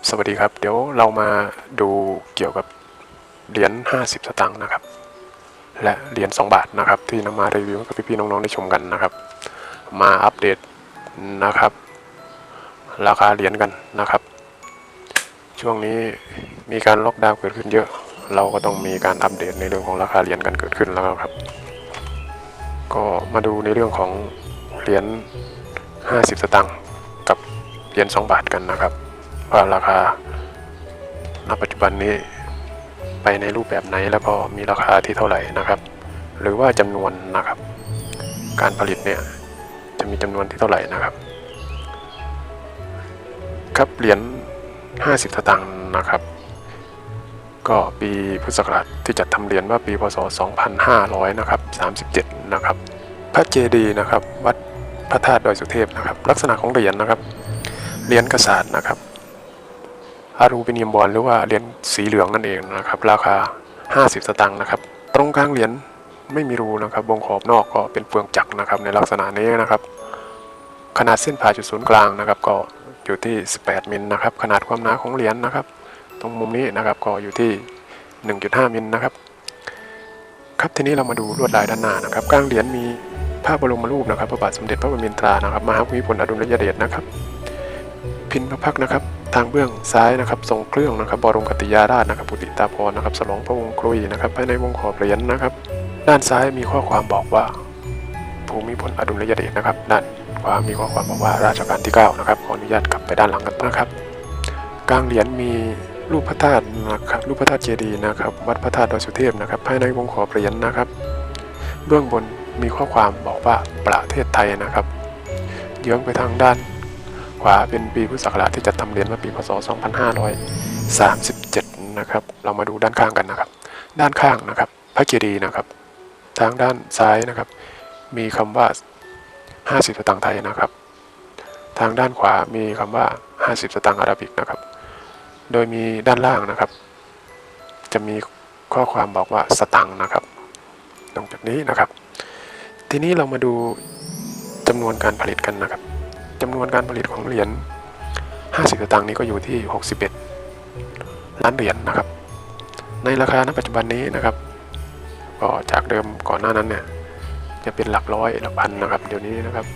ครับสวัสดีครับเดี๋ยวเรามาดูเกี่ยวกับเหรียญ50 สตางค์นะครับ และเหรียญ2บาทนะครับ ที่นำมารีวิวกับพี่ๆน้องๆได้ชมกันนะครับ มาอัปเดตนะครับ ราคาเหรียญกันนะครับ ช่วงนี้มีการล็อกดาวน์เกิดขึ้นเยอะ เราก็ต้องมีการอัปเดตในเรื่องของราคาเหรียญกันเกิดขึ้นแล้วครับ ก็มาดูในเรื่องของเหรียญ50 สตางค์กับเหรียญ2บาทกันนะครับ ว่าราคาณปัจจุบันนี้ไปในรูปแบบไหนแล้วก็มีราคาที่เท่าไหร่นะครับ หรือว่าจำนวนนะครับ การผลิตเนี่ยจะมีจำนวนที่เท่าไหร่นะครับ ครับเหรียญ50สตางค์นะครับ ก็ปีพุทธศักราชที่จัดทำเหรียญว่าปีพศ 2500นะครับ37 นะครับ พระเจดีย์นะครับ วัดพระธาตุดอยสุเทพนะครับ ลักษณะของเหรียญนะครับเหรียญกษัตริย์นะครับ อลูมิเนียมบอลหรือว่าเหรียญสีเหลืองนั่นเองนะครับ ราคา 50 สตางค์นะครับ ตรงกลางเหรียญไม่มีรูนะครับวงขอบนอกก็เป็นเฟืองจักรนะครับ ในลักษณะนี้นะครับ ขนาดเส้นผ่าจุดศูนย์กลางนะครับ ก็อยู่ที่ 18มิลนะครับ ขนาดความหนาของเหรียญนะครับ ตรงมุมนี้นะครับก็อยู่ที่ 1.5มิลนะครับ ครับทีนี้เรามาดูลวดลายด้านหน้านะครับกลางเหรียญมีภาพบรมรูปนะครับพระบาทสมเด็จพระบรมินทรานะครับมหาภูมิพลอดุลยเดชนะครับ พินพระพักนะครับ ทางเบื้องซ้ายนะครับทรงเครื่องนะครับบรมกติยาราชนะครับปุติตาภรนะครับสลองพระวงศ์ครุยนะครับภายในวงขอบเหรียญนะครับ ด้านซ้ายมีข้อความบอกว่า ภูมิพลอดุลยเดชนะครับด้านขวามีข้อความบอกว่าราชการที่9นะครับขออนุญาตกลับไปด้านหลังกันนะครับ กลางเหรียญมีรูปพระธาตุนะครับรูปพระธาตุเจดีย์นะครับ วัดพระธาตุดอยสุเทพนะครับภายในวงขอบเหรียญนะครับ เบื้องบนมีข้อความบอกว่าประเทศไทยนะครับ เยื้องไปทางด้าน ขวาเป็นปีพุทธศักราชที่จัดทำเหรียญเมื่อปีพศ 2537 นะครับ เรามาดูด้านข้างกันนะครับ ด้านข้างนะครับ พระเจดีย์นะครับ ทางด้านซ้ายนะครับ มีคำว่า 50 สตางค์ไทยนะครับ ทางด้านขวามีคำว่า 50 สตางค์อาราบิกนะครับ โดยมีด้านล่างนะครับ จะมีข้อความบอกว่าสตังค์นะครับ ตรงจากนี้นะครับ ทีนี้เรามาดูจำนวนการผลิตกันนะครับ จำนวนการผลิตของเหรียญ50สตางค์นี้ก็อยู่ที่ 61 ล้านเหรียญนะครับ ในราคาณปัจจุบันนี้นะครับ ก็จากเดิมก่อนหน้านั้นเนี่ยจะเป็นหลักร้อยหลักพันนะครับ เดี๋ยวนี้นะครับ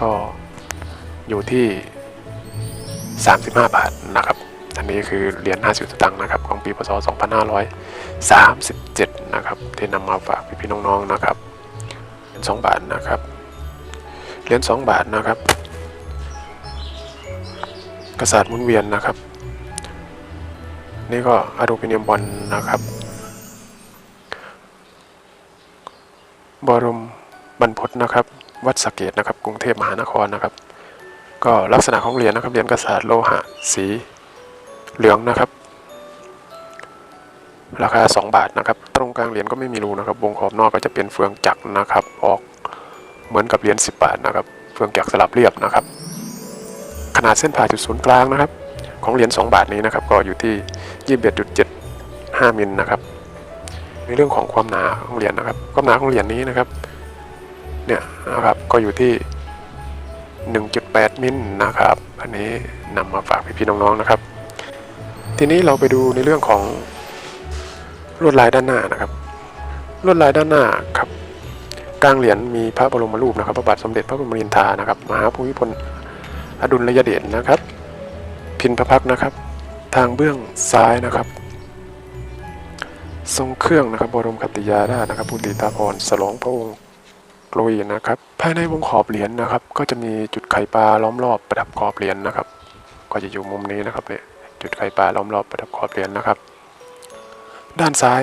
ก็อยู่ที่ 35 บาทนะครับอันนี้คือเหรียญ50สตางค์นะครับ ของปีพศ 2537 นะครับที่นำมาฝากพี่ๆน้องๆนะครับเหรียญ2บาทนะครับเหรียญ2บาทนะครับ กระสาดหมุนเวียนนะครับ นี่ก็อะลูมิเนียมบอลนะครับ บรมบรรพตนะครับ วัดสเกตนะครับ กรุงเทพมหานครนะครับ ก็ลักษณะของเหรียญนะครับเหรียญกระสาดโลหะสีเหลืองนะครับ ราคา 2 บาทนะครับ ตรงกลางเหรียญก็ไม่มีรูนะครับ วงขอบนอกก็จะเป็นเฟืองจักรนะครับ ออกเหมือนกับเหรียญ10 บาทนะครับ เฟืองจักรสลับเรียบนะครับ ขนาดเส้นผ่าจุดศูนย์กลางนะครับ ของเหรียญ2 บาทนี้นะครับ ก็อยู่ที่ 21.75มิลนะครับ ในเรื่องของความหนาของเหรียญนะครับ ความหนาของเหรียญนี้นะครับเนี่ยนะครับก็อยู่ที่ 1.8 มิลนะครับ อันนี้นำมาฝากพี่ๆน้องๆนะครับ ทีนี้เราไปดูในเรื่องของลวดลายด้านหน้านะครับ ลวดลายด้านหน้าครับกลางเหรียญมีพระบรมรูปนะครับ พระบาทสมเด็จพระบรมรินทรานะครับมหาภูมิพล อดุลยเดชนะครับ พินพระพักนะครับ ทางเบื้องซ้ายนะครับ ทรงเครื่องนะครับบรมคติยาราชนะครับปุติตาภรสลองพระองค์กลุยนะครับ ภายในวงขอบเหรียญนะครับ ก็จะมีจุดไข่ปลาล้อมรอบประดับขอบเหรียญนะครับ ก็จะอยู่มุมนี้นะครับเนี่ยจุดไข่ปลาล้อมรอบประดับขอบเหรียญนะครับ ด้านซ้าย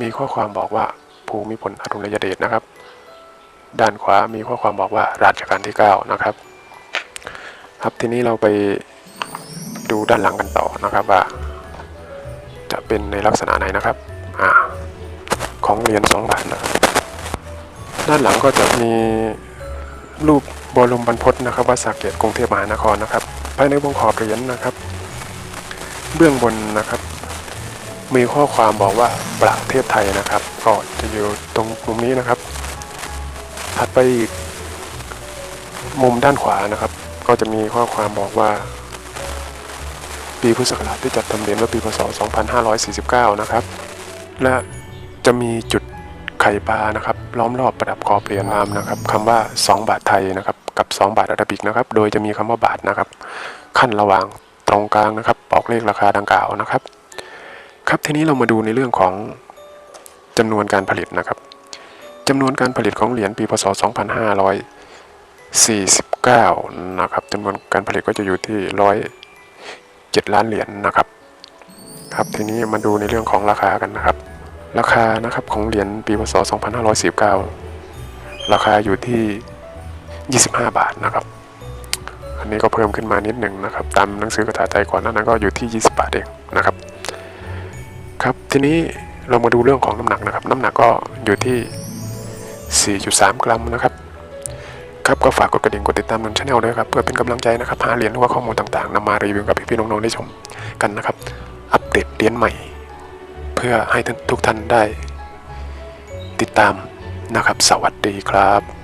มีข้อความบอกว่าภูมิพลอดุลยเดชนะครับ ด้านขวามีข้อความบอกว่ารัชกาลที่ 9 นะครับ ครับทีนี้เราไปดูด้านหลังกันต่อนะครับว่า จะเป็นในลักษณะไหนนะครับอของเหรียญ2บาทนะด้านหลังก็จะมีรูปบรมบรรพตนะครับวัดสระเกตกรุงเทพมหานครนะครับ ภายในวงขอบเหรียญนะครับ เบื้องบนนะครับ มีข้อความบอกว่าประเทศไทยนะครับก็จะอยู่ตรงมุมนี้นะครับ ถัดไปอีกมุมด้านขวานะครับ ก็จะมีข้อความบอกว่า ปีพุทธศักราชที่จัดทำเหรียญว่าปีพศ 2549 นะครับ และจะมีจุดไข่ปลานะครับ ล้อมรอบประดับขอเหรียญรามนะครับคำว่า 2 บาทไทยนะครับ กับ 2 บาทอาราบิกนะครับ โดยจะมีคำว่าบาทนะครับ ขั้นระหว่างตรงกลางนะครับบอกเลขราคาดังกล่าวนะครับ ครับทีนี้เรามาดูในเรื่องของจำนวนการผลิตนะครับจำนวนการผลิตของเหรียญปีพศ 2549 9นะครับจำนวนการผลิตก็จะอยู่ที่107ล้านเหรียญนะครับ ครับทีนี้มาดูในเรื่องของราคากันนะครับ ราคานะครับของเหรียญปีพศ2549 ราคาอยู่ที่ 25 บาทนะครับ อันนี้ก็เพิ่มขึ้นมานิดหนึ่งนะครับ ตามหนังสือกระดาษไทยก่อนนานั้นก็อยู่ที่ 20 บาทเองนะครับ ครับทีนี้เรามาดูเรื่องของน้ำหนักนะครับ น้ำหนักก็อยู่ที่ 4.3 กรัมนะครับ ครับก็ฝากกดกระดิ่งกดติดตามนุนช่องด้วยครับเพื่อเป็นกำลังใจนะครับหาเหรียญหรือว่าข้อมูลต่างๆนำมารีวิวกับพี่ๆน้องๆได้ชมกันนะครับ อัปเดตเหรียญใหม่ เพื่อให้ทุกท่านได้ ติดตามนะครับ สวัสดีครับ